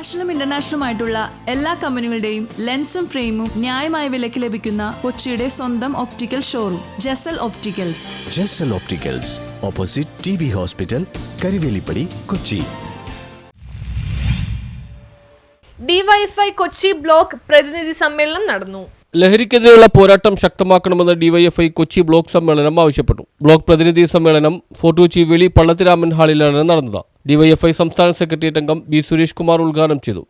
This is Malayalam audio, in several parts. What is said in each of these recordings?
നാഷണലും ഇന്റർനാഷണലും ആയിട്ടുള്ള എല്ലാ കമ്പനികളുടെയും ലെൻസും ഫ്രെയിമും ന്യായമായ വിലയ്ക്ക് ലഭിക്കുന്ന കൊച്ചിയുടെ സ്വന്തം optical showroom Jasal opticals Jasal opticals opposite T B hospital Karivelippadi Kochi DYFI Kochi block പ്രതിനിധി സമ്മേളനം നടന്നു. ലഹരിക്കെതിരെയുള്ള പോരാട്ടം ശക്തമാക്കണമെന്ന് ഡിവൈഎഫ്ഐ കൊച്ചി ബ്ലോക്ക് സമ്മേളനം ആവശ്യപ്പെട്ടു. ബ്ലോക്ക് പ്രതിനിധി സമ്മേളനം ഫോർട്ട് കൊച്ചി വെളി പള്ളത്തിരാമൻ ഹാളിലാണ് നടന്നത്. ഡിവൈഎഫ്ഐ സംസ്ഥാന സെക്രട്ടേറിയറ്റ് അംഗം ബി സുരേഷ് കുമാർ ഉദ്ഘാടനം ചെയ്തു.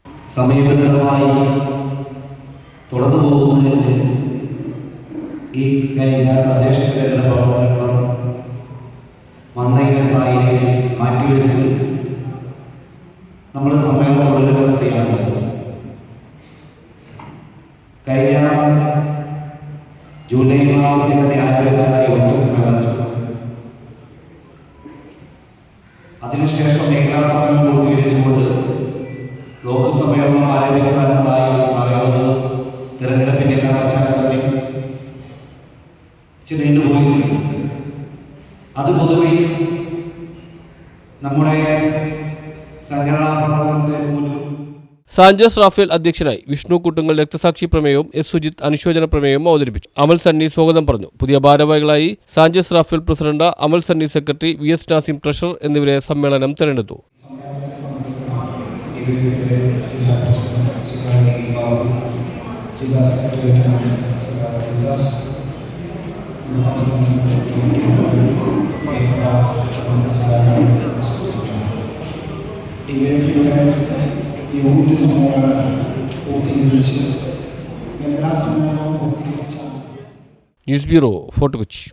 മാറ്റിവെച്ച് മാസത്തിൽ തന്നെ ആരംഭിച്ച സമയം സമ്മേളനം അതിനുശേഷം മേഖലാ സമ്മേളനം പൂർത്തീകരിച്ചുകൊണ്ട് ലോകസമ്മേളനം ആരംഭിക്കാനുണ്ടായി പറയുന്നത് തിരഞ്ഞെടുപ്പിന്റെ എല്ലാ പശ്ചാത്തലത്തിൽ നീണ്ടുപോയിട്ടുണ്ട് അത് പൊതുവെ നമ്മുടെ സംഘടനാ പ്രവർത്തനത്തെ പോലും സാഞ്ചസ് റാഫേൽ അധ്യക്ഷനായി വിഷ്ണു കുട്ടുങ്ങൽ രക്തസാക്ഷി പ്രമേയവും എസ് സുജിത് അനുശോചന പ്രമേയവും അവതരിപ്പിച്ചു. അമൽ സണ്ണി സ്വാഗതം പറഞ്ഞു. പുതിയ ഭാരവാഹികളായി Sanchez Raphael president Amal Sunny secretary V S Nasim treasurer എന്നിവരെ സമ്മേളനം തെരഞ്ഞെടുത്തു. ഇവയുടെ യോഗ സമ്മേളനം പൂർത്തീകരിച്ച് എല്ലാ സമ്മേളനവും പൂർത്തീകരിച്ചാണ് ന്യൂസ് ഫോർട്ട് കൊച്ചി